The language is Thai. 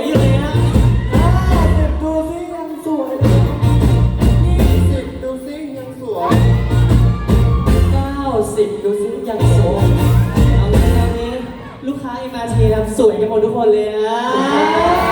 วยอยู่เลยนะสิบดูซิยังสวยเลยยี่สิบดูซิยังสวยเก้าสิบดูซิยังสวยเอาละตอนนี้ลูกค้าเอ็มาร์ทีทำสวยกันหมดทุกคนเลยนะ